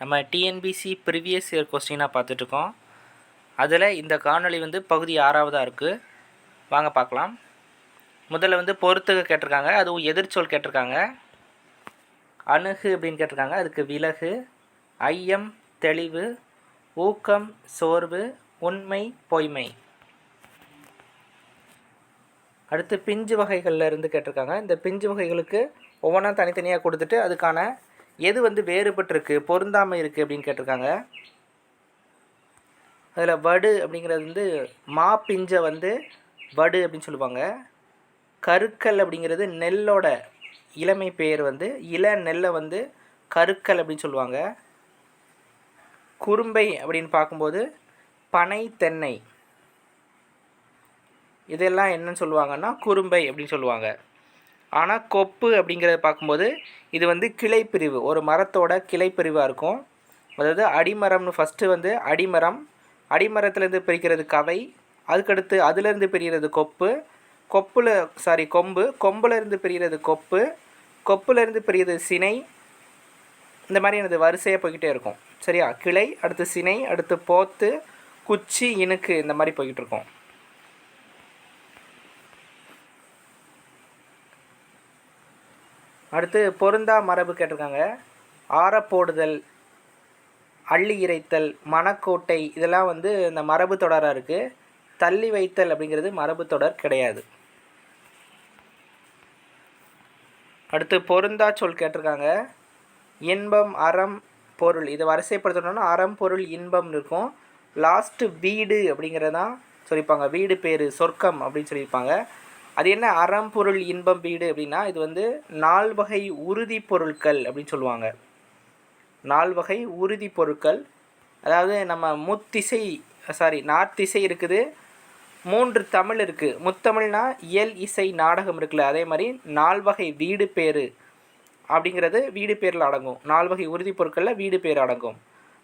நம்ம TNPSC previous year கொஸ்டினாக பார்த்துட்ருக்கோம். அதில் இந்த காணொளி வந்து பகுதி ஆறாவதாக இருக்குது வாங்க பார்க்கலாம். முதல்ல வந்து பொறுத்துக கேட்டிருக்காங்க. அதுவும் எதிர்ச்சொல் கேட்டிருக்காங்க. அணுகு அப்படின்னு கேட்டிருக்காங்க. அதுக்கு விலகு. ஐயம் தெளிவு ஊக்கம் சோர்வு உண்மை பொய்மை. அடுத்து பிஞ்சு வகைகளில் இருந்து கேட்டிருக்காங்க. இந்த பிஞ்சு வகைகளுக்கு ஒவ்வொன்றா தனித்தனியாக கொடுத்துட்டு அதுக்கான எது வந்து வேறுபட்டிருக்கு பொருந்தாமை இருக்குது அப்படின்னு கேட்டிருக்காங்க. அதில் வடு அப்படிங்கிறது வந்து மா பிஞ்சை வந்து வடு அப்படின்னு சொல்லுவாங்க. கருக்கல் அப்படிங்கிறது நெல்லோட இளமை பெயர் வந்து இள நெல்லை வந்து கருக்கல் அப்படின்னு சொல்லுவாங்க. குறும்பை அப்படின்னு பார்க்கும்போது பனை தென்னை. இதெல்லாம் என்னன்னு சொல்லுவாங்கன்னா குறும்பை அப்படின்னு சொல்லுவாங்க. ஆனால் கொப்பு அப்படிங்கிறத பார்க்கும்போது இது வந்து கிளைப்பிரிவு. ஒரு மரத்தோட கிளைப்பிரிவாக இருக்கும். அதாவது அடிமரம்னு ஃபஸ்ட்டு வந்து அடிமரம். அடிமரத்துலேருந்து பிரிக்கிறது கவை. அதுக்கடுத்து அதுலேருந்து பிரிகிறது கொப்பு. கொப்பில் சாரி கொம்பு. கொம்புலேருந்து பிரிகிறது கொப்பு. கொப்புலேருந்து பிரிகிறது சினை. இந்த மாதிரி எனது வரிசையாக போய்கிட்டே இருக்கும். சரியா? கிளை அடுத்து சினை அடுத்து போத்து குச்சி இணுக்கு இந்த மாதிரி போய்கிட்டு இருக்கோம். அடுத்து பொருந்தா மரபு கேட்டிருக்காங்க. ஆரப்போடுதல் அள்ளி இறைத்தல் மணக்கோட்டை இதெல்லாம் வந்து இந்த மரபு தொடராக இருக்குது தள்ளி வைத்தல் அப்படிங்கிறது மரபு தொடர் கிடையாது. அடுத்து பொருந்தா சொல் கேட்டிருக்காங்க. இன்பம் அறம் பொருள். இதை வரிசைப்படுத்தணும்னா அறம் பொருள் இன்பம்னு இருக்கும். லாஸ்ட்டு வீடு அப்படிங்கிறதான் சொல்லியிருப்பாங்க. வீடு பேர் சொர்க்கம் அப்படின்னு சொல்லியிருப்பாங்க. அது என்ன? அறம் பொருள் இன்பம் வீடு அப்படின்னா இது வந்து நால்வகை உறுதி பொருட்கள் அப்படின்னு சொல்லுவாங்க. நால்வகை உறுதி பொருட்கள். அதாவது நம்ம முத்திசை சாரி நார்த்திசை இருக்குது. மூன்று தமிழ் இருக்குது முத்தமிழ்னா இயல் இசை நாடகம் இருக்குல்ல. அதே மாதிரி நால்வகை வீடு பேர் அப்படிங்கிறது வீடு பேரில் அடங்கும். நால்வகை உறுதி பொருட்களில் வீடு பேர் அடங்கும்.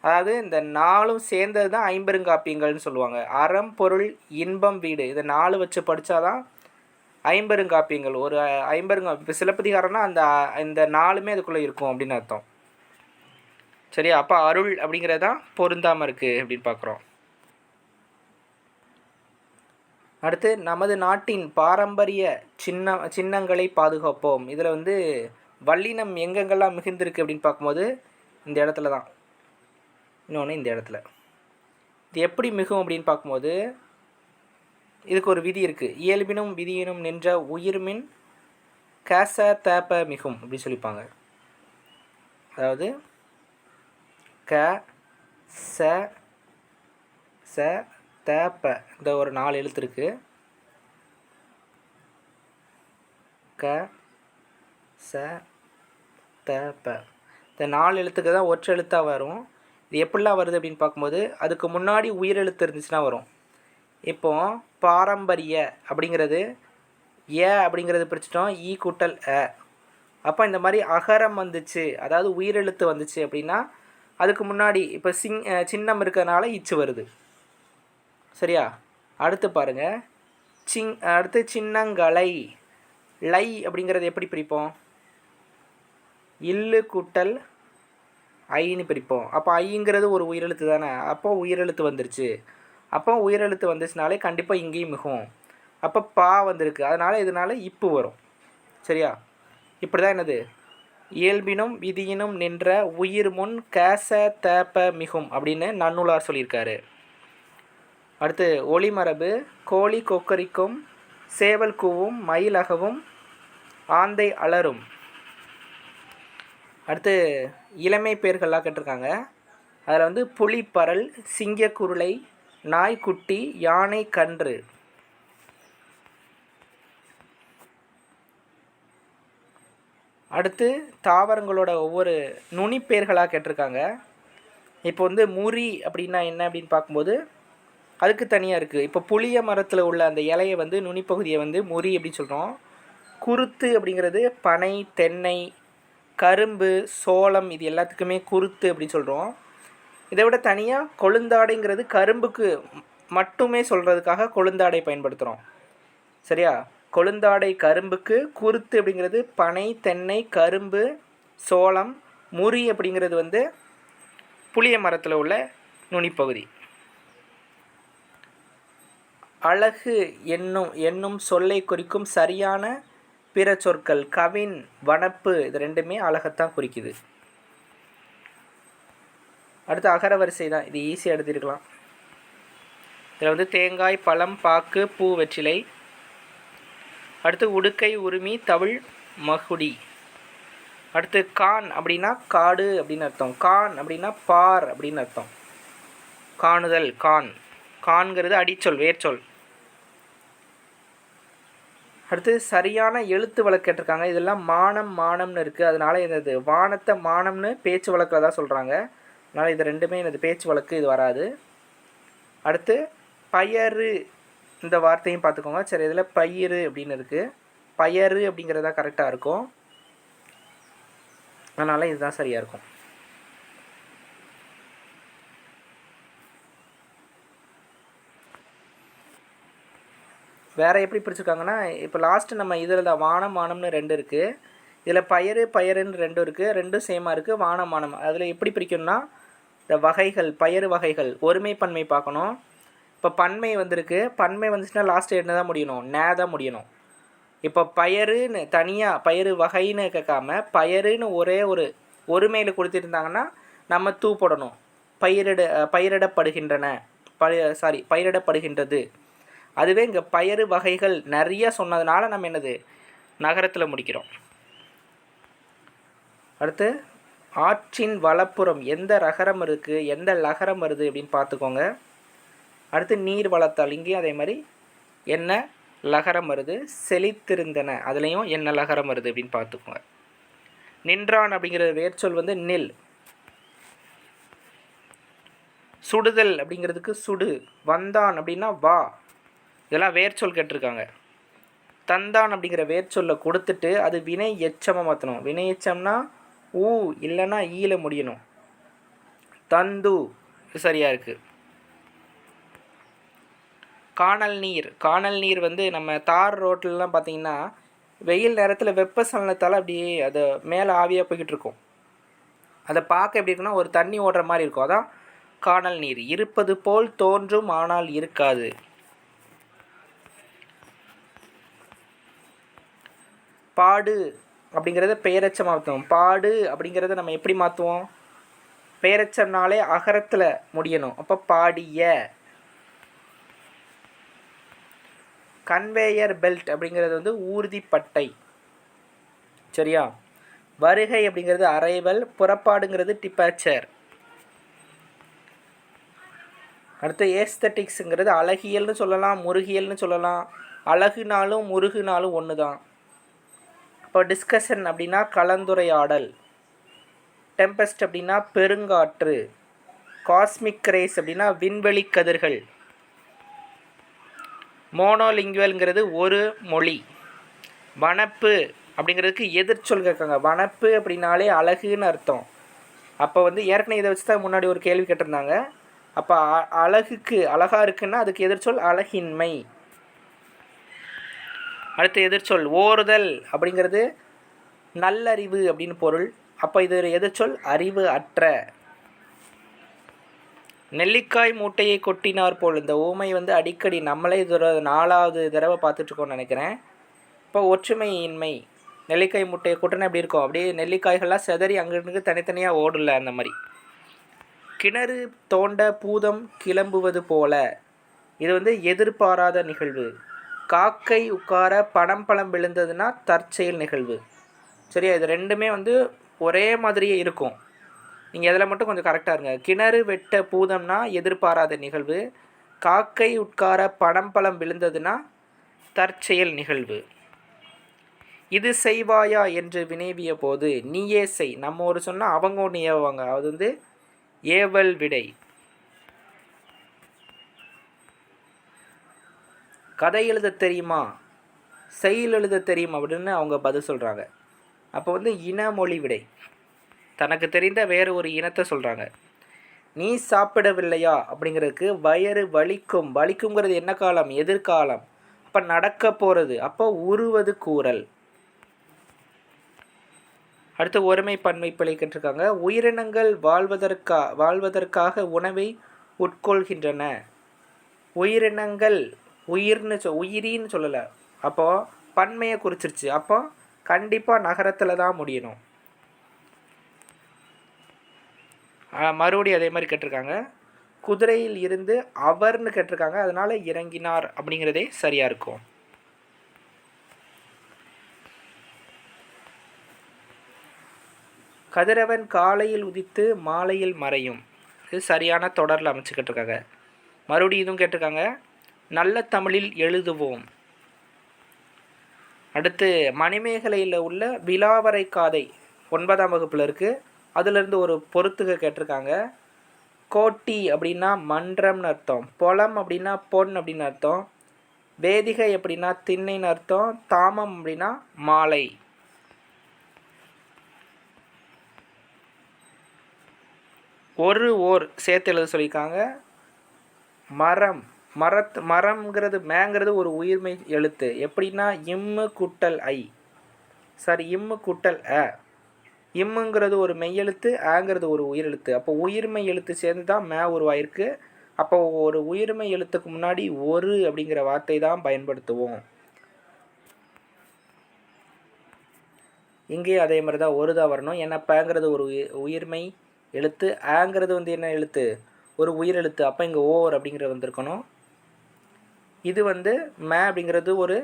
அதாவது இந்த நாலும் சேர்ந்தது தான் ஐம்பெருங்காப்பியங்கள்னு சொல்லுவாங்க. அறம் பொருள் இன்பம் வீடு. இதை நாலு வச்சு படித்தாதான் ஐம்பெருங்காப்பியங்கள் ஒரு ஐம்பெருங்கா இப்போ சிலப்பதிகாரம்னா அந்த இந்த நாலுமே அதுக்குள்ளே இருக்கும் அப்படின்னு அர்த்தம். சரியா? அப்போ அருள் அப்படிங்கிறது தான் பொருந்தாமல் இருக்குது அப்படின்னு பார்க்குறோம் அடுத்து நமது நாட்டின் பாரம்பரிய சின்ன சின்னங்களை பாதுகாப்போம். இதில் வந்து வல்லினம் எங்கெங்கெல்லாம் மிகுந்திருக்கு அப்படின்னு பார்க்கும்போது இந்த இடத்துல தான். இன்னொன்று இந்த இடத்துல. இது எப்படி மிகும் அப்படின்னு பார்க்கும்போது இதுக்கு ஒரு விதி இருக்குது இயல்பினும் விதியினும் நின்ற உயிர்மின் கேச தேப்ப மிகும் அப்படின்னு சொல்லிப்பாங்க. அதாவது க ச ச தேப்ப இந்த ஒரு நாலு எழுத்து இருக்குது க ச தேப்ப இந்த நாலு எழுத்துக்கு தான் ஒற்றை எழுத்தாக வரும். இது எப்படிலாம் வருது அப்படின்னு பார்க்கும்போது அதுக்கு முன்னாடி உயிரெழுத்து இருந்துச்சுன்னா வரும். இப்போது பாரம்பரிய அப்படிங்கிறது ஏ அப்படிங்கிறது பிரிச்சிட்டோம் ஈ கூட்டல் அ. அப்போ இந்த மாதிரி அகரம் வந்துச்சு அதாவது உயிரெழுத்து வந்துச்சு அப்படின்னா அதுக்கு முன்னாடி இப்போ சிங் சின்னம் இருக்கிறதுனால இச்சு வருது. சரியா? அடுத்து பாருங்கள் சிங் அடுத்து சின்னங்களை லை அப்படிங்கிறது எப்படி பிரிப்போம்? இல்லு கூட்டல் ஐன்னு பிரிப்போம். அப்போ ஐங்கிறது ஒரு உயிரெழுத்து தானே. அப்போ உயிரெழுத்து வந்துருச்சு. அப்போ உயிரெழுத்து வந்துச்சுனாலே கண்டிப்பாக இங்கேயும் மிகும் அப்போ பா வந்திருக்கு. அதனால் இதனால் இப்பு வரும். சரியா? இப்படி தான் என்னது? இயல்பினும் விதியினும் நின்ற உயிர் முன் கேச தேப்ப மிகும் அப்படின்னு நன்னூலார் சொல்லியிருக்காரு. அடுத்து ஒளிமரபு கோழி கொக்கரிக்கும் சேவல் கூவும் மயிலகவும் ஆந்தை அலரும். அடுத்து இளமை பேர்கள்லாம் கேட்டிருக்காங்க. அதில் வந்து புலிப்பரல் சிங்கக்குருளை நாய்க்குட்டி யானை கன்று. அடுத்து தாவரங்களோட ஒவ்வொரு நுனிப்பேர்களாக கேட்டிருக்காங்க. இப்போ வந்து முறி அப்படின்னா என்ன அப்படின்னு பார்க்கும்போது அதுக்கு தனியாக இருக்குது இப்போ புளிய மரத்தில் உள்ள அந்த இலையை வந்து நுனிப்பகுதியை வந்து முறி அப்படின்னு சொல்கிறோம் குருத்து அப்படிங்கிறது பனை தென்னை கரும்பு சோளம் இது எல்லாத்துக்குமே குருத்து அப்படின்னு சொல்கிறோம் இதை விட தனியாக கொழுந்தாடைங்கிறது கரும்புக்கு மட்டுமே சொல்கிறதுக்காக கொழுந்தாடை பயன்படுத்துகிறோம் சரியா? கொழுந்தாடை கரும்புக்கு குருத்து அப்படிங்கிறது பனை தென்னை கரும்பு சோளம் முறி அப்படிங்கிறது வந்து புளிய மரத்தில் உள்ள நுனிப்பகுதி. அழகு என்னும் என்னும் சொல்லை குறிக்கும் சரியான பிற சொற்கள் கவின் வனப்பு இது ரெண்டுமே அழகைத்தான் குறிக்குது. அடுத்து அகர வரிசை தான் இது ஈஸியாக எடுத்துருக்கலாம். இதில் வந்து தேங்காய் பழம் பாக்கு பூ வெற்றிலை. அடுத்து உடுக்கை உரிமை தவிழ் மகுடி. அடுத்து கான் அப்படின்னா காடு அப்படின்னு அர்த்தம். கான் அப்படின்னா பார் அப்படின்னு அர்த்தம். காணுதல் கான். கான்கிறது அடிச்சொல் வேர்ச்சொல். அடுத்து சரியான எழுத்து வழக்கு கேட்டிருக்காங்க. இதெல்லாம் மானம் மானம்னு இருக்குது அதனால் என்னது? வானத்தை மானம்னு பேச்சு வழக்கில் தான் சொல்கிறாங்க அதனால் இது ரெண்டுமே எனது பேச்சு வழக்கு இது வராது. அடுத்து பயறு. இந்த வார்த்தையும் பார்த்துக்கோங்க. சரி இதில் பயிறு அப்படின்னு இருக்குது பயறு அப்படிங்கிறதா கரெக்டாக இருக்கும். அதனால் இதுதான் சரியாக இருக்கும். வேறு எப்படி பிரிச்சுருக்காங்கன்னா இப்போ லாஸ்ட்டு நம்ம இதில் தான் வானம் வானம்னு ரெண்டு இருக்குது இதில் பயிறு பயிறுன்னு ரெண்டும் இருக்குது ரெண்டும் சேமாக இருக்குது வானம் வானம். அதில் எப்படி பிரிக்கணும்னா இந்த வகைகள் பயறு வகைகள் ஒருமைப்பன்மை பார்க்கணும். இப்போ பன்மை வந்திருக்கு. பன்மை வந்துச்சுன்னா லாஸ்ட்டு என்ன தான் முடியணும்? நே தான் முடியணும். இப்போ பயருன்னு தனியாக பயிறு வகைன்னு கேட்காம பயருன்னு ஒரே ஒரு ஒருமையில் கொடுத்துருந்தாங்கன்னா நம்ம தூ போடணும். பயிரிட பயிரிடப்படுகின்றன. ப சாரி பயிரிடப்படுகின்றது. அதுவே இங்கே பயிறு வகைகள் நிறைய சொன்னதுனால நம்ம என்னது? நகரத்தில் முடிக்கிறோம். அடுத்து ஆற்றின் வலப்புறம் எந்த ரகரம் இருக்குது எந்த லகரம் வருது அப்படின்னு பார்த்துக்கோங்க. அடுத்து நீர் வளத்தால் இங்கேயும் அதே மாதிரி என்ன லகரம் வருது செழித்திருந்தன. அதுலேயும் என்ன லகரம் வருது அப்படின்னு பார்த்துக்கோங்க. நின்றான் அப்படிங்கிற வேர்ச்சொல் வந்து நெல். சுடுதல் அப்படிங்கிறதுக்கு சுடு. வந்தான் அப்படின்னா வா. இதெல்லாம் வேர்ச்சொல் கேட்டிருக்காங்க. தந்தான் அப்படிங்கிற வேர்ச்சொல்லை கொடுத்துட்டு அது வினை எச்சமாக மாற்றணும் வினை எச்சம்னா ஊ இல்லைன்னா ஈல முடியணும். தந்து சரியாக இருக்குது காணல் நீர். காணல் நீர் வந்து நம்ம தார் ரோட்லலாம் பார்த்தீங்கன்னா வெயில் நேரத்தில் வெப்பசலனத்தால் அப்படியே அதை மேலே ஆவியாக போய்கிட்டு இருக்கும். அதை பார்க்க எப்படி இருக்குன்னா ஒரு தண்ணி ஓடுற மாதிரி இருக்கும். அதான் காணல் நீர். இருப்பது போல் தோன்றும் ஆனால் இருக்காது. பாடு அப்படிங்கிறத பெயரச்சம் மாற்றுவோம் பாடு அப்படிங்கிறத நம்ம எப்படி மாற்றுவோம் பெயரச்சம்னாலே அகரத்தில் முடியணும். அப்போ பாடிய. கன்வேயர் பெல்ட் அப்படிங்கிறது வந்து ஊர்திப்பட்டை. சரியா? வருகை அப்படிங்கிறது அரைவல் புறப்பாடுங்கிறது டிப்பாச்சர் அடுத்து ஏஸ்தட்டிக்ஸுங்கிறது அழகியல்னு சொல்லலாம் முருகியல்னு சொல்லலாம். அழகுனாலும் முருகுனாலும் ஒன்று தான் இப்போ டிஸ்கஷன் அப்படின்னா கலந்துரையாடல். டெம்பஸ்ட் அப்படின்னா பெருங்காற்று. காஸ்மிக் ரேஸ் அப்படின்னா விண்வெளி கதிர்கள். மோனோலிங்குவல்ங்கிறது ஒரு மொழி. வனப்பு அப்படிங்கிறதுக்கு எதிர்ச்சொல் கேட்காங்க வனப்பு அப்படின்னாலே அழகுன்னு அர்த்தம். அப்போ வந்து ஏற்கனவே இதை வச்சு தான் முன்னாடி ஒரு கேள்வி கேட்டிருந்தாங்க. அப்போ அழகுக்கு அழகாக இருக்குன்னா அதுக்கு எதிர்ச்சொல் அழகின்மை. அடுத்து எதிர்ச்சொல் ஓறுதல் அப்படிங்கிறது நல்லறிவு அப்படின்னு பொருள். அப்போ இது எதிர்ச்சொல் அறிவு அற்ற. நெல்லிக்காய் மூட்டையை கொட்டினார் போல். இந்த ஊமை வந்து அடிக்கடி நம்மளே இது நாலாவது தடவை பார்த்துட்ருக்கோம்னு நினைக்கிறேன். இப்போ ஒற்றுமையின்மை. நெல்லிக்காய் மூட்டையை கொட்டினா எப்படி இருக்கும்? அப்படியே நெல்லிக்காய்கள்லாம் செதறி அங்கிருந்து தனித்தனியாக ஓடல அந்த மாதிரி. கிணறு தோண்ட பூதம் கிளம்புவது போல. இது வந்து எதிர்பாராத நிகழ்வு. காக்கை உட்கார பணம் பழம் விழுந்ததுன்னா தற்செயல் நிகழ்வு. சரியா? இது ரெண்டுமே வந்து ஒரே மாதிரியே இருக்கும். நீங்கள் இதில் மட்டும் கொஞ்சம் கரெக்டாக இருங்க. கிணறு வெட்ட பூதம்னா எதிர்பாராத நிகழ்வு. காக்கை உட்கார பணம் பழம் விழுந்ததுன்னா தற்செயல் நிகழ்வு. இது செய்வாயா என்று வினைவிய போது நீயே செய். நம்ம ஒரு சொன்னால் அவங்க ஒன்று ஏவுவாங்க. அது வந்து ஏவல் விடை. கதை எழுத தெரியுமா? செயல் எழுத தெரியும்? அப்படின்னு அவங்க பதில் சொல்கிறாங்க அப்போ வந்து இனமொழி விடை. தனக்கு தெரிந்த வேறு ஒரு இனத்தை சொல்கிறாங்க நீ சாப்பிடவில்லையா? அப்படிங்கிறதுக்கு வயறு வலிக்கும். வலிக்குங்கிறது என்ன காலம்? எதிர்காலம். அப்போ நடக்க போகிறது அப்போ உருவது கூறல். அடுத்து ஒருமை பன்மை பிழை கேட்டிருக்காங்க உயிரினங்கள் வாழ்வதற்கா வாழ்வதற்காக உணவை உட்கொள்கின்றன. உயிரினங்கள் உயிர்னு சொ உயிரின்னு சொல்லலை. அப்போது பன்மையை குறிச்சிருச்சு. அப்போ கண்டிப்பாக நகரத்தில் தான் முடியணும். மறுபடியும் அதே மாதிரி கேட்டிருக்காங்க. குதிரையில் இருந்து அவர்னு கேட்டிருக்காங்க. அதனால் இறங்கினார் அப்படிங்கிறதே சரியாக இருக்கும். கதிரவன் காலையில் உதித்து மாலையில் மறையும். இது சரியான தொடரில் அமைச்சுக்கிட்டு இருக்காங்க மறுபடியும் இதுவும் கேட்டிருக்காங்க. நல்ல தமிழில் எழுதுவோம். அடுத்து மணிமேகலையில் உள்ள விலாவரை காதை ஒன்பதாம் வகுப்பில் இருக்குது அதுலேருந்து ஒரு பொறுத்துக கேட்டிருக்காங்க. கோட்டி அப்படின்னா மன்றம்னு அர்த்தம். பொலம் அப்படின்னா பொன் அப்படின்னு அர்த்தம். வேதிகை அப்படின்னா திண்ணைன்னு அர்த்தம். தாமம் அப்படின்னா மாலை. ஒரு ஓர் சேர்த்து எழுத சொல்லியிருக்காங்க. மரம். மரத் மரம்ங்கிறது மேங்கிறது ஒரு உயிர்மை எழுத்து. எப்படின்னா இம்மு குட்டல் ஐ. சாரி இம்மு குட்டல் அ. இம்முங்கிறது ஒரு மெய்யெழுத்து ஆங்கிறது ஒரு உயிரெழுத்து அப்போ உயிர்மை எழுத்து சேர்ந்து தான் மே உருவாயிருக்கு. அப்போ ஒரு உயிர்மை எழுத்துக்கு முன்னாடி ஒரு அப்படிங்கிற வார்த்தை தான் பயன்படுத்துவோம். இங்கேயும் அதே மாதிரி தான் ஒரு தான் வரணும். ஏன்னா பேங்கிறது ஒரு உயிர்மை எழுத்து ஆங்கிறது வந்து என்ன எழுத்து? ஒரு உயிர் எழுத்து. அப்போ இங்கே ஓவர் அப்படிங்கிறது வந்திருக்கணும். இது வந்து மே அப்படிங்கிறது ஒரு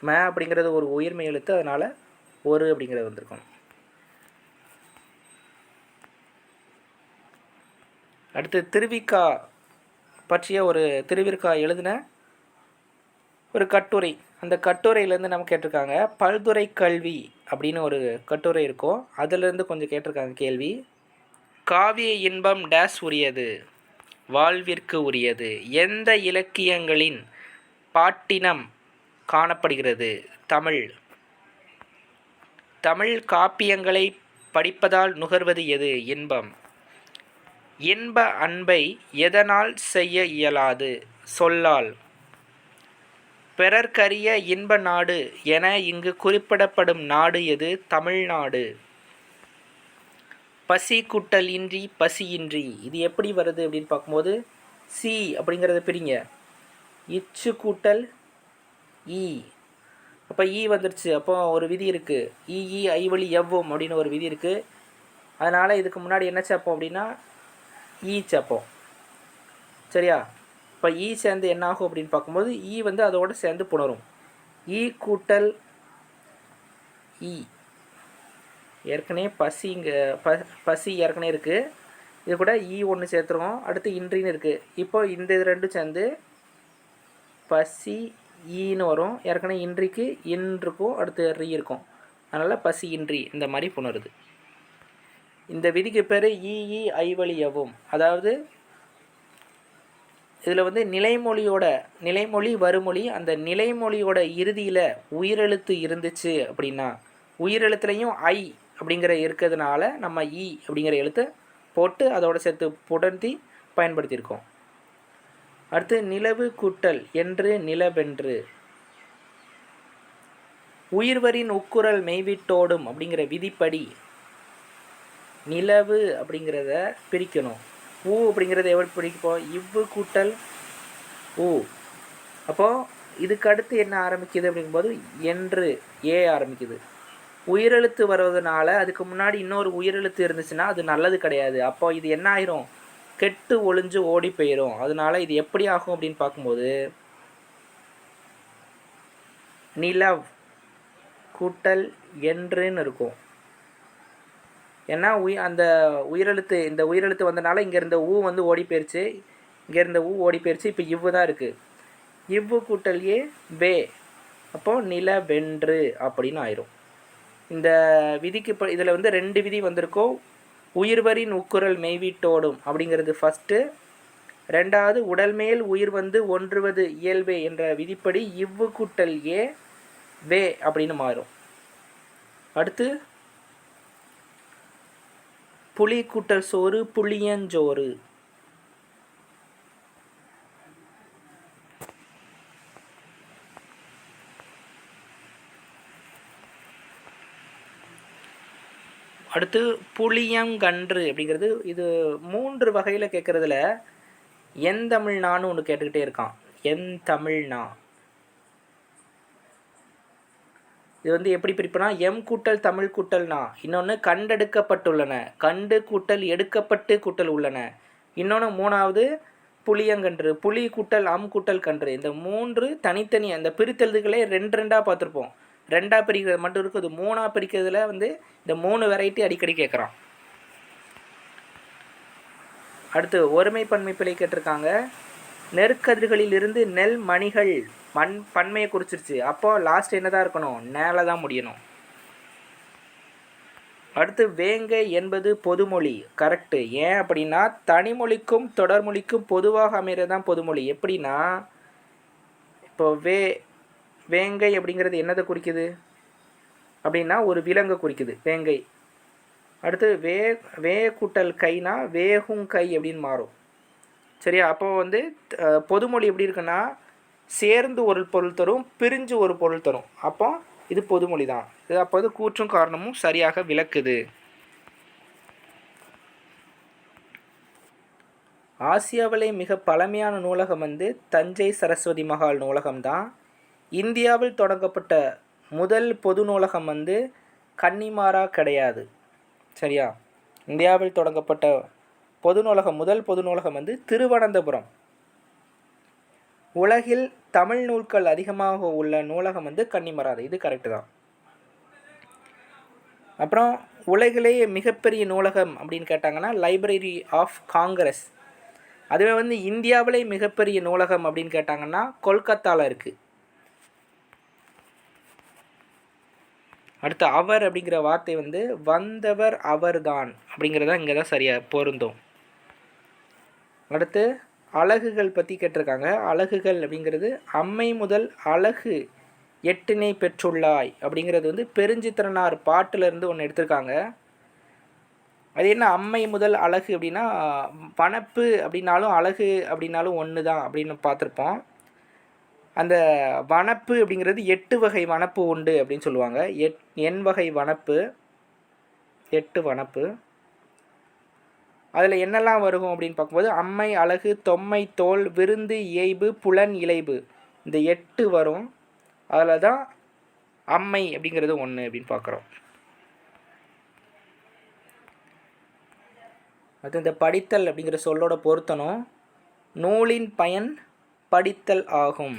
மே அப்படிங்கிறது ஒரு உயிர்மை எழுத்து அதனால் ஒரு அப்படிங்கிறது வந்திருக்கும். அடுத்து திருவிக்கா பற்றிய ஒரு திருவிற்கா எழுதின ஒரு கட்டுரை. அந்த கட்டுரையிலேருந்து நம்ம கேட்டிருக்காங்க பல்துறை கல்வி அப்படின்னு ஒரு கட்டுரை இருக்கும். அதுலேருந்து கொஞ்சம் கேட்டிருக்காங்க கேள்வி. காவிய இன்பம் டேஸ் உரியது. வாழ்விற்கு உரியது. எந்த இலக்கியங்களின் பாட்டினம் காணப்படுகிறது? தமிழ். தமிழ் காப்பியங்களை படிப்பதால் நுகர்வது எது? இன்பம். இன்ப அன்பை எதனால் செய்ய இயலாது? சொல்லால். பிறர்க்கரிய இன்ப நாடு என இங்கு குறிப்பிடப்படும் நாடு எது? தமிழ்நாடு. பசி குட்டல் இன்றி பசியின்றி. இது எப்படி வருது அப்படின்னு பார்க்கும்போது சி அப்படிங்கிறத பிரிங்க. இச்சு கூட்டல் இ. அப்போ இ வந்துடுச்சு அப்போ ஒரு விதி இருக்குது இஇ ஐவழி எவ்வும் அப்படின்னு ஒரு விதி இருக்குது அதனால் இதுக்கு முன்னாடி என்ன சேர்ப்போம் அப்படின்னா ஈ சேர்ப்போம். சரியா? இப்போ ஈ சேர்ந்து என்ன ஆகும் அப்படின்னு பார்க்கும்போது ஈ வந்து அதோடு சேர்ந்து புணரும். ஈ கூட்டல் இ. ஏற்கனவே பசி இங்கே ப பசி ஏற்கனவே இருக்குது இது கூட e ஈ ஒன்று சேர்த்துருவோம். அடுத்து இன்றின்னு இருக்குது இப்போ இந்த இது ரெண்டும் சேர்ந்து பசி ஈன்னு வரும். ஏற்கனவே இன்றிக்கு இன் இருக்கும் அடுத்து ரீ இருக்கும். அதனால் பசி இன்றி இந்த மாதிரி புணருது. இந்த விதிக்கு பேர் இஇ e, ஐவழியவும் e, அதாவது இதில் வந்து நிலைமொழியோட நிலைமொழி வருமொழி அந்த நிலைமொழியோட இறுதியில் உயிரெழுத்து இருந்துச்சு அப்படின்னா உயிரெழுத்துலையும் ஐ அப்படிங்கிற இருக்கிறதுனால நம்ம இ அப்படிங்கிற எழுத்தை போட்டு அதோட சேர்த்து புடர்த்தி பயன்படுத்தியிருக்கோம். அடுத்து நிலவு கூட்டல் என்று நிலவென்று. உயிர்வரின் உக்குரல் மெய்விட்டோடும் அப்படிங்கிற விதிப்படி நிலவு அப்படிங்கிறத பிரிக்கணும். ஊ அப்படிங்கிறத எவ்வளோ பிடிப்போம் இவ்வு கூட்டல் ஊ. அப்போது இதுக்கு அடுத்து என்ன ஆரம்பிக்குது அப்படிங்கும்போது என்று ஏ ஆரம்பிக்குது. உயிரெழுத்து வர்றதுனால அதுக்கு முன்னாடி இன்னொரு உயிரெழுத்து இருந்துச்சுன்னா அது நல்லது கிடையாது. அப்போ இது என்ன ஆயிரும்? கெட்டு ஒளிஞ்சு ஓடி போயிடும் அதனால இது எப்படி ஆகும் அப்படின்னு பார்க்கும்போது நிலவ் கூட்டல் என்றுன்னு இருக்கும். ஏன்னா உயிர் அந்த உயிரெழுத்து இந்த உயிரெழுத்து வந்தனால இங்கே இருந்த ஊ வந்து ஓடி போயிடுச்சு இங்கே இருந்த ஊ ஓடி போயிடுச்சு இப்போ இவ்வு தான் இருக்குது இவ்வு கூட்டல் ஏ வே. அப்போது நில வென்று அப்படின்னு ஆயிரும். இந்த விதிக்கு இப்போ இதில் வந்து ரெண்டு விதி வந்திருக்கோ உயிர்வரின் உக்குரல் மெய்வீட்டோடும் அப்படிங்கிறது ஃபஸ்ட்டு ரெண்டாவது உடல் மேல் உயிர் வந்து ஒன்றுவது இயல்பே என்ற விதிப்படி இவ்வு கூட்டல் ஏ வே அப்படின்னு மாறும். அடுத்து புளி கூட்டல் சோறு புளியஞ்சோறு. அடுத்து புளியங்கன்று அப்படிங்கிறது இது மூன்று வகையில் கேட்குறதுல என் தமிழ்னான்னு ஒன்று கேட்டுக்கிட்டே இருக்கான். என் தமிழ்னா இது வந்து எப்படி பிரிப்புனா எம் கூட்டல் தமிழ் கூட்டல்னா இன்னொன்று கண்டெடுக்கப்பட்டுள்ளன. கண்டு கூட்டல் எடுக்கப்பட்டு கூட்டல் உள்ளன. இன்னொன்று மூணாவது புளியங்கன்று. புலி கூட்டல் அம் கூட்டல் கன்று. இந்த மூன்று தனித்தனி அந்த பிரித்தெழுதுகளே ரெண்டு ரெண்டாக பார்த்துருப்போம். ரெண்டாக பிரிக்கிறது மட்டும் இருக்குது மூணாக பிரிக்கிறதுல வந்து இந்த மூணு வெரைட்டி அடிக்கடி கேட்குறான் அடுத்து ஒருமை பன்மை பிழை கேட்டிருக்காங்க. நெற்கதிர்களில் இருந்து நெல் மணிகள் மண் பன்மையை குறிச்சிருச்சு. அப்போது லாஸ்ட் என்ன தான் இருக்கணும்? நேல தான் முடியணும். அடுத்து வேங்கை என்பது பொதுமொழி. கரெக்டு ஏன் அப்படின்னா தனிமொழிக்கும் தொடர்மொழிக்கும் பொதுவாக அமைகிறது தான் பொதுமொழி. எப்படின்னா இப்போ வே வேங்கை அப்படிங்கிறது என்னதை குறிக்குது? அப்படின்னா ஒரு விலங்கை குறிக்குது வேங்கை. அடுத்து வே வே கூட்டல் கைனா வேகும் கை அப்படின்னு மாறும். சரியா? அப்போ வந்து பொதுமொழி எப்படி இருக்குன்னா சேர்ந்து ஒரு பொருள் தரும் பிரிஞ்சு ஒரு பொருள் தரும். அப்போ இது பொதுமொழி தான். இது அப்போ வந்து கூற்றும் காரணமும் சரியாக விளக்குது. ஆசியாவிலே மிக பழமையான நூலகம் வந்து தஞ்சை சரஸ்வதி மகால் நூலகம் தான் இந்தியாவில் தொடங்கப்பட்ட முதல் பொது நூலகம் வந்து கன்னிமாரா கிடையாது. சரியா? இந்தியாவில் தொடங்கப்பட்ட பொது நூலகம் முதல் பொது நூலகம் வந்து திருவனந்தபுரம். உலகில் தமிழ் நூல்கள் அதிகமாக உள்ள நூலகம் வந்து கன்னிமராது இது கரெக்டு தான். அப்புறம் உலகிலேயே மிகப்பெரிய நூலகம் அப்படின்னு கேட்டாங்கன்னா லைப்ரரி ஆஃப் காங்கிரஸ் அதுவே வந்து இந்தியாவிலே மிகப்பெரிய நூலகம் அப்படின்னு கேட்டாங்கன்னா கொல்கத்தாவில் இருக்குது அடுத்து அவர் அப்படிங்கிற வார்த்தை வந்து வந்தவர் அவர்தான் அப்படிங்கிறதா இங்கே தான் சரியாக பொருந்தும். அடுத்து அழகுகள் பற்றி கேட்டிருக்காங்க. அழகுகள் அப்படிங்கிறது அம்மை முதல் அழகு எட்டினை பெற்றுள்ளாய் அப்படிங்கிறது வந்து பெருஞ்சித்திரனார் பாட்டிலிருந்து ஒன்று எடுத்திருக்காங்க. அது என்ன அம்மை முதல் அழகு அப்படின்னா பணப்பு அப்படின்னாலும் அழகு அப்படின்னாலும் ஒன்று தான் அப்படின்னு பார்த்துருப்போம். அந்த வனப்பு அப்படிங்கிறது எட்டு வகை வனப்பு உண்டு அப்படின்னு சொல்லுவாங்க. எட் எண் வகை வனப்பு எட்டு வனப்பு. அதில் என்னெல்லாம் வரும் அப்படின்னு பார்க்கும்போது அம்மை அழகு தொம்மை தோல் விருந்து இயைபு புலன் இலைபு. இந்த எட்டு வரும். அதில் தான் அம்மை அப்படிங்கிறது ஒன்று அப்படின்னு பார்க்குறோம். அது இந்த படித்தல் அப்படிங்கிற சொல்லோட பொருத்தணும். நூலின் பயன் படித்தல் ஆகும்.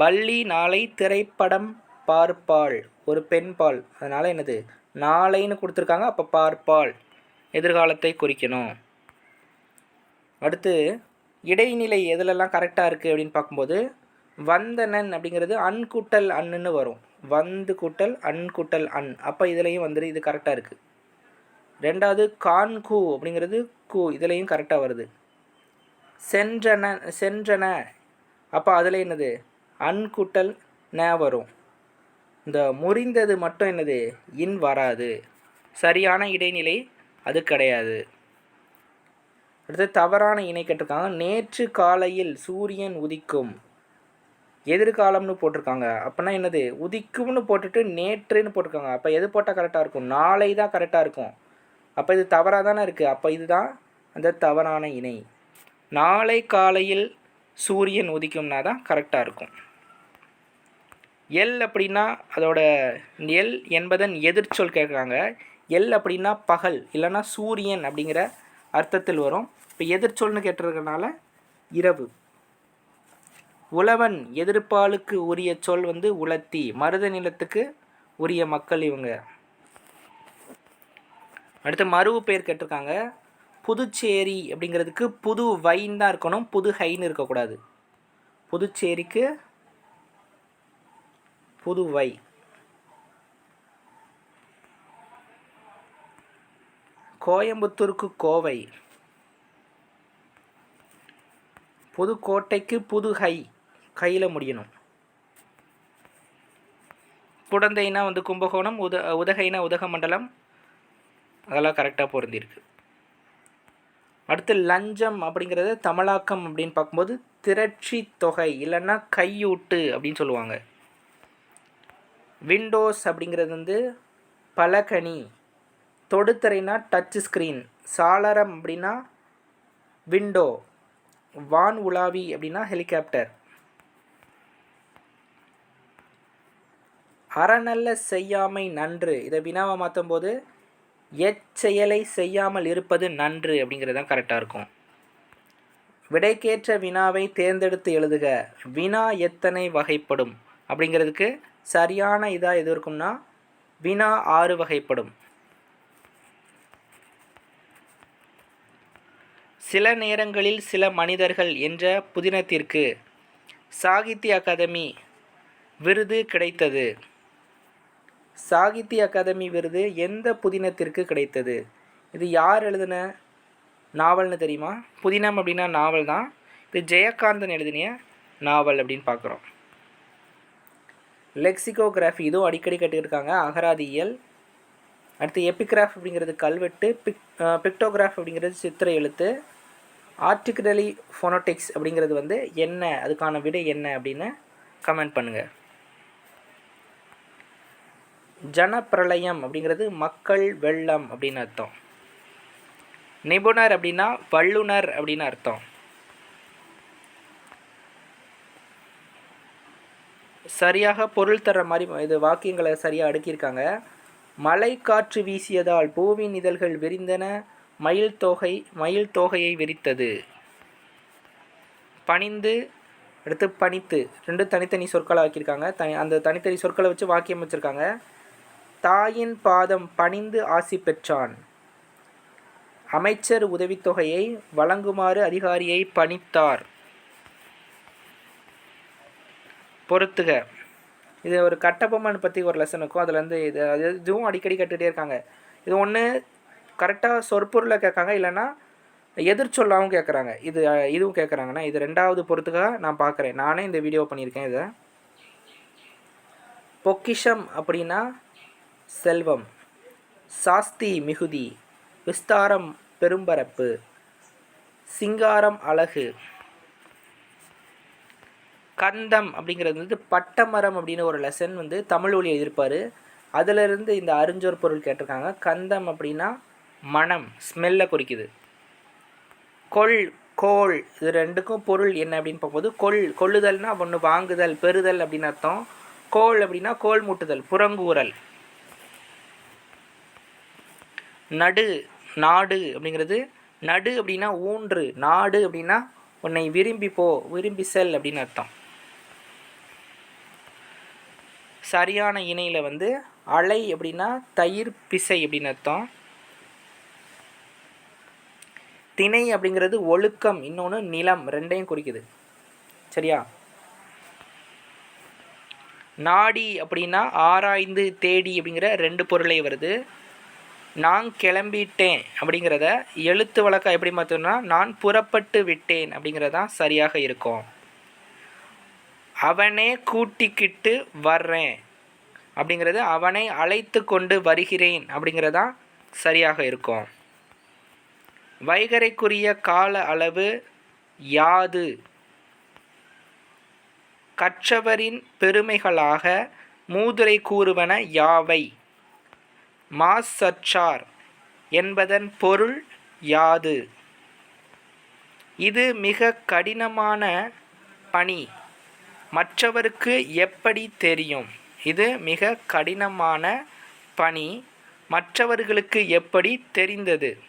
பள்ளி நாளை திரைப்படம் பார்ப்பாள். ஒரு பெண்பால் அதனால் என்னது? நாளைன்னு கொடுத்துருக்காங்க அப்போ பார்ப்பாள். எதிர்காலத்தை குறிக்கணும். அடுத்து இடைநிலை எதுலெல்லாம் கரெக்டாக இருக்குது அப்படின்னு பார்க்கும்போது வந்தனன் அப்படிங்கிறது அன்கூட்டல் அன்னுன்னு வரும். வந்து கூட்டல் அன்கூட்டல் அன். அப்போ இதுலேயும் வந்துரு இது கரெக்டாக இருக்குது ரெண்டாவது கான் கூ அப்படிங்கிறது கூ. இதுலேயும் கரெக்டாக வருது. சென்றன சென்றன. அப்போ அதில் என்னது? அன்குட்டல் நே வரும் இந்த முறிந்தது மட்டும் என்னது? இன் வராது. சரியான இடைநிலை அது கிடையாது. அடுத்து தவறான இணை கேட்டிருக்காங்க. நேற்று காலையில் சூரியன் உதிக்கும். எதிர்காலம்னு போட்டிருக்காங்க. அப்போனா என்னது? உதிக்கும்னு போட்டுட்டு நேற்றுன்னு போட்டிருக்காங்க. அப்போ எது போட்டால் கரெக்டாக இருக்கும்? நாளை தான் கரெக்டாக இருக்கும். அப்போ இது தவறாக தானே இருக்குது அப்போ இதுதான் அந்த தவறான இணை. நாளை காலையில் சூரியன் உதிக்கும்னா தான் கரெக்டாக இருக்கும். எல் அப்படின்னா அதோட எல் என்பதன் எதிர்ச்சொல் கேட்குறாங்க. எல் அப்படின்னா பகல் இல்லைன்னா சூரியன் அப்படிங்கிற அர்த்தத்தில் வரும். இப்போ எதிர்ச்சொல்னு கேட்டிருக்கனால இரவு. உழவன் எதிர்ப்பாலுக்கு உரிய சொல் வந்து உலத்தி மருத நிலத்துக்கு உரிய மக்கள் இவங்க. அடுத்து மருவு பெயர் கேட்டிருக்காங்க. புதுச்சேரி அப்படிங்கிறதுக்கு புது வைன் தான் இருக்கணும் புது ஹைன்னு இருக்கக்கூடாது. புதுச்சேரிக்கு புது வை. கோயம்புத்தூருக்கு கோவை. புதுக்கோட்டைக்கு புது ஹை கையில் முடியணும். குடந்தைனா வந்து கும்பகோணம் உத உதகைனா உதகமண்டலம். அதெல்லாம் கரெக்டாக பொருந்திருக்கு அடுத்து லஞ்சம் அப்படிங்கிறது தமிழாக்கம் அப்படின்னு பார்க்கும்போது திரட்சி தொகை இல்லைன்னா கையூட்டு அப்படின்னு சொல்லுவாங்க. விண்டோஸ் அப்படிங்கிறது வந்து பலகனி தொடுத்தரைனா டச் ஸ்க்ரீன் சாளரம் அப்படின்னா விண்டோ வான் உலாவி அப்படின்னா ஹெலிகாப்டர் அறநல்ல செய்யாமை நன்று இதை வினாவை மாற்றும் போது எச்செயலை செய்யாமல் இருப்பது நன்று அப்படிங்கிறது தான் கரெக்டாக இருக்கும். விடைக்கேற்ற வினாவை தேர்ந்தெடுத்து எழுதுக. வினா எத்தனை வகைப்படும்? அப்படிங்கிறதுக்கு சரியான இதாக எது இருக்கும்னா வினா ஆறு வகைப்படும். சில நேரங்களில் சில மனிதர்கள் என்ற புதினத்திற்கு சாகித்ய அகாதமி விருது கிடைத்தது. சாகித்ய அகாதமி விருது எந்த புதினத்திற்கு கிடைத்தது? இது யார் எழுதின நாவல்னு தெரியுமா? புதினம் அப்படின்னா நாவல் தான். இது ஜெயகாந்தன் எழுதினிய நாவல் அப்படின்னு பார்க்குறோம். லெக்சிகோகிராஃபி இதுவும் அடிக்கடி கட்டியிருக்காங்க அகராதியியல். அடுத்து எபிகிராஃப் அப்படிங்கிறது கல்வெட்டு. பிக் பிக்டோகிராஃப் அப்படிங்கிறது சித்திரை எழுத்து. ஆர்டிகிரலி ஃபோனோட்டிக்ஸ் அப்படிங்கிறது வந்து என்ன? அதுக்கான விடை என்ன அப்படின்னு கமெண்ட் பண்ணுங்கள் ஜனப்பிரளயம் அப்படிங்கிறது மக்கள் வெள்ளம் அப்படின்னு அர்த்தம். நிபுணர் அப்படின்னா வல்லுனர் அப்படின்னு அர்த்தம். சரியாக பொருள் தர மாதிரி இது வாக்கியங்களை சரியாக அடுக்கியிருக்காங்க. மலை காற்று வீசியதால் பூவின் இதழ்கள் விரிந்தன மயில் தொகை மயில் தொகையை விரித்தது. பணிந்து அடுத்து பணித்து ரெண்டு தனித்தனி சொற்களை ஆக்கியிருக்காங்க தனி அந்த தனித்தனி சொற்களை வச்சு வாக்கியம் வச்சுருக்காங்க. தாயின் பாதம் பணிந்து ஆசி பெற்றான். அமைச்சர் உதவித்தொகையை வழங்குமாறு அதிகாரியை பணித்தார். பொறுத்துக. இது ஒரு கட்டபொம்மன் பற்றி ஒரு லெசன் இருக்கும். அதுலேருந்து இது இதுவும் அடிக்கடி கட்டுகிட்டே இருக்காங்க. இது ஒன்று கரெக்டாக சொற்பொருளை கேட்காங்க இல்லைன்னா எதிர்ச்சொல்லாவும் கேட்குறாங்க. இது இதுவும் கேட்குறாங்கன்னா இது ரெண்டாவது பொறுத்துக்காக நான் பார்க்குறேன். நானே இந்த வீடியோ பண்ணியிருக்கேன் இதை. பொக்கிஷம் அப்படின்னா செல்வம் சாஸ்தி மிகுதி விஸ்தாரம் பெரும்பரப்பு சிங்காரம் அழகு. கந்தம் அப்படிங்கிறது வந்து பட்டமரம் அப்படின்னு ஒரு லெசன் வந்து தமிழ் ஒளி எழுதியிருப்பார். அதிலிருந்து இந்த அறிஞ்சொர் பொருள் கேட்டிருக்காங்க. கந்தம் அப்படின்னா மனம் ஸ்மெல்லை குறிக்குது. கொள் கோள் இது ரெண்டுக்கும் பொருள் என்ன அப்படின்னு பார்க்கும்போது கொள் கொள்ளுதல்னால் ஒன்று வாங்குதல் பெறுதல் அப்படின்னு அர்த்தம். கோள் அப்படின்னா கோல் மூட்டுதல் புறங்கூறல். நடு நாடு அப்படிங்கிறது நடு அப்படின்னா ஊன்று நாடு அப்படின்னா உன்னை விரும்பி போ விரும்பி செல் அப்படின்னு அர்த்தம். சரியான இணையில் வந்து அலை அப்படின்னா தயிர் பிசை அப்படின்னு அர்த்தம். திணை அப்படிங்கிறது ஒழுக்கம் இன்னொன்று நிலம் ரெண்டையும் குறிக்குது. சரியா? நாடி அப்படின்னா ஆராய்ந்து தேடி அப்படிங்கிற ரெண்டு பொருளை வருது. நான் கிளம்பிட்டேன் அப்படிங்கிறத எழுத்து வழக்கம் எப்படி மாற்றணும்னா நான் புறப்பட்டு விட்டேன் அப்படிங்கிறதான் சரியாக இருக்கும். அவனே கூட்டிக்கிட்டு வர்றேன் அப்படிங்கிறது அவனை அழைத்து கொண்டு வருகிறேன் அப்படிங்கிறதான் சரியாக இருக்கும். வைகரைக்குரிய கால அளவு யாது? கற்றவரின் பெருமைகளாக மூதுரை கூறுவன யாவை? மாசற்றார் என்பதன் பொருள் யாது? இது மிக கடினமான பணி. மற்றவருக்கு எப்படி தெரியும்? இது மிக கடினமான பணி. மற்றவர்களுக்கு எப்படி தெரிந்தது?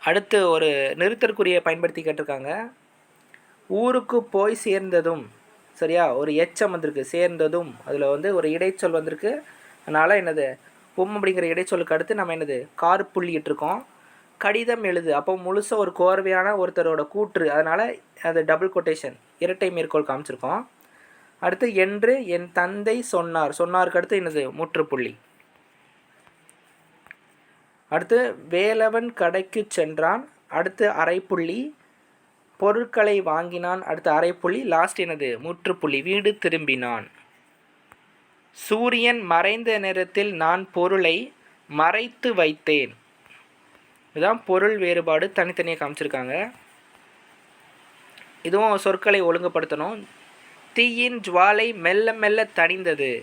அடுத்து ஒரு நிறுத்தற்குரிய பயன்படுத்தி கேட்டிருக்காங்க. ஊருக்கு போய் சேர்ந்ததும் சரியா? ஒரு எச்சம் வந்திருக்கு. சேர்ந்ததும் அதில் வந்து ஒரு இடைச்சொல் வந்திருக்கு. அதனால் என்னது? உம் அப்படிங்கிற இடைச்சொலுக்கு அடுத்து நம்ம என்னது? கார் புள்ளிட்டு கடிதம் எழுது. அப்போ முழுசாக ஒரு கோர்வையான ஒருத்தரோட கூற்று. அதனால் அது டபுள் கொட்டேஷன் இரட்டை மேற்கோள் காமிச்சிருக்கோம். அடுத்து என்று என் தந்தை சொன்னார். சொன்னாருக்கு அடுத்து என்னது? முற்றுப்புள்ளி. அடுத்து வேலவன் கடைக்கு சென்றான். அடுத்து அரைப்புள்ளி. பொருட்களை வாங்கினான். அடுத்து அரைப்புள்ளி லாஸ்ட் எனது முற்றுப்புள்ளி வீடு திரும்பினான். சூரியன் மறைந்த நேரத்தில் நான் பொருளை மறைத்து வைத்தேன். இதுதான் பொருள் வேறுபாடு தனித்தனியாக காமிச்சிருக்காங்க. இதுவும் சொற்களை ஒழுங்குபடுத்தணும். தீயின் ஜுவாலை மெல்ல மெல்ல தணிந்தது.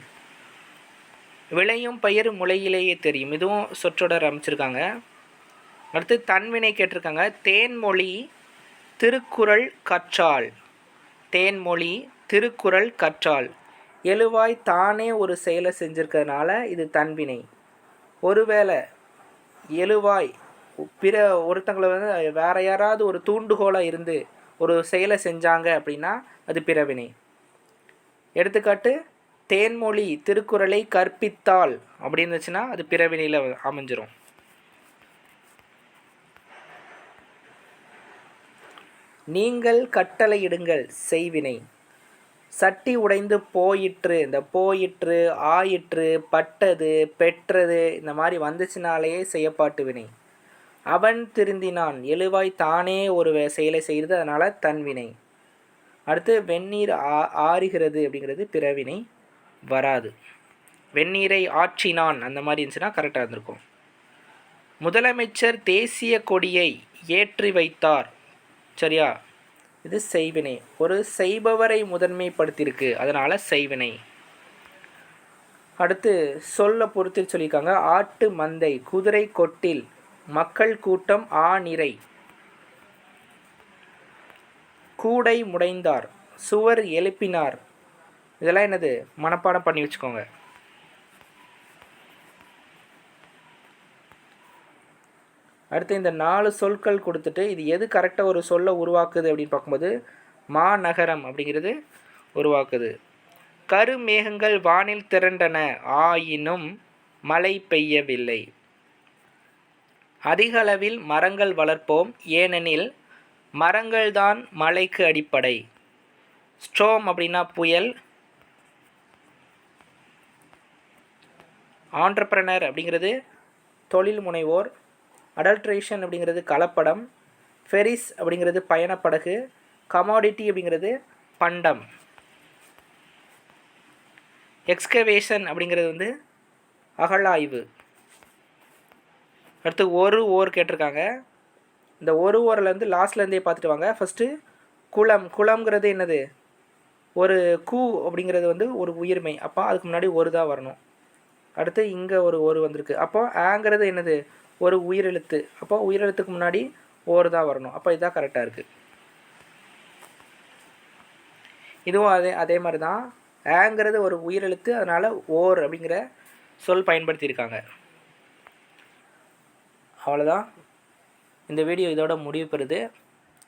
விளையும் பயிர் முளையிலேயே தெரியும். இதுவும் சொற்றொடர் அமைச்சிருக்காங்க. அடுத்து தன்வினை கேட்டிருக்காங்க. தேன்மொழி திருக்குறள் கற்றாள். தேன்மொழி திருக்குறள் கற்றாள். எழுவாய் தானே ஒரு செயலை செஞ்சுருக்கிறதுனால இது தன்வினை. ஒருவேளை எழுவாய் பிற ஒருத்தங்களை வந்து வேற யாராவது ஒரு தூண்டுகோலாக இருந்து ஒரு செயலை செஞ்சாங்க அப்படின்னா அது பிறவினை. எடுத்துக்காட்டு தேன்மொழி திருக்குறளை கற்பித்தாள் அப்படின்னு இருந்துச்சுன்னா அது பிறவினையில் அமைஞ்சிரும். நீங்கள் கட்டளையிடுங்கள் செய்வினை. சட்டி உடைந்து போயிற்று இந்த போயிற்று ஆயிற்று பட்டது பெற்றது இந்த மாதிரி வந்துச்சுனாலேயே செய்யப்பாட்டு வினை. அவன் திருந்தினான் எழுவாய் தானே ஒரு செயலை செய்கிறது அதனால் தன்வினை அடுத்து வெந்நீர் ஆ ஆறுகிறது அப்படிங்கிறது பிறவினை வராது. வெந்நீரை ஆற்றினான் அந்த மாதிரி இருந்துச்சுன்னா கரெக்டாக இருந்திருக்கும். முதலமைச்சர் தேசிய கொடியை ஏற்றி வைத்தார். சரியா? இது செய்வினை. ஒரு செய்பவரை முதன்மைப்படுத்தியிருக்கு. அதனால் செய்வினை. அடுத்து சொல்ல பொறுத்து சொல்லியிருக்காங்க. ஆட்டு மந்தை குதிரை கொட்டில் மக்கள் கூட்டம் ஆ நிறை. கூடை முடைந்தார் சுவர் எழுப்பினார். இதெல்லாம் என்னது? மனப்பாடம் பண்ணி வச்சுக்கோங்க. அடுத்து இந்த நாலு சொற்கள் கொடுத்துட்டு இது எது கரெக்டாக ஒரு சொல்லை உருவாக்குது அப்படின்னு பார்க்கும்போது மாநகரம் அப்படிங்கிறது உருவாக்குது. கருமேகங்கள் வானில் திரண்டன ஆயினும் மழை பெய்யவில்லை. அதிக அளவில் மரங்கள் வளர்ப்போம் ஏனெனில் மரங்கள்தான் மழைக்கு அடிப்படை. ஸ்ட்ரோம் அப்படின்னா புயல். ஆண்டர்பிரனர் அப்படிங்கிறது தொழில் முனைவோர். அடல்ட்ரேஷன் அப்படிங்கிறது கலப்படம். ஃபெரிஸ் அப்படிங்கிறது பயணப்படகு. கமாடிட்டி அப்படிங்கிறது பண்டம். எக்ஸ்கவேஷன் அப்படிங்கிறது வந்து அகழாய்வு. அடுத்து ஒரு ஓர் கேட்டிருக்காங்க. இந்த ஒரு ஓரிலேருந்து லாஸ்ட்லேருந்தே பார்த்துட்டு வாங்க. ஃபஸ்ட்டு குளம். குளம்ங்கிறது என்னது? ஒரு கூ அப்படிங்கிறது வந்து ஒரு உயிர்மை. அப்போ அதுக்கு முன்னாடி ஒரு தான் வரணும். அடுத்து இங்கே ஒரு ஒரு வந்திருக்கு. அப்போ ஆங்கிறது என்னது? ஒரு உயிரெழுத்து. அப்போ உயிரெழுத்துக்கு முன்னாடி ஓர் தான் வரணும். அப்போ இதுதான் கரெக்டாக இருக்குது இதுவும் அதே அதே மாதிரி தான். ஏங்கிறது ஒரு உயிரெழுத்து. அதனால் ஓர் அப்படிங்கிற சொல் பயன்படுத்தியிருக்காங்க. அவ்வளோதான். இந்த வீடியோ இதோட முடிவு பெறுது.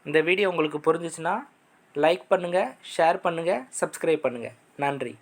இந்த வீடியோ உங்களுக்கு புரிஞ்சிச்சுன்னா லைக் பண்ணுங்கள் ஷேர் பண்ணுங்கள் சப்ஸ்கிரைப் பண்ணுங்கள் நன்றி.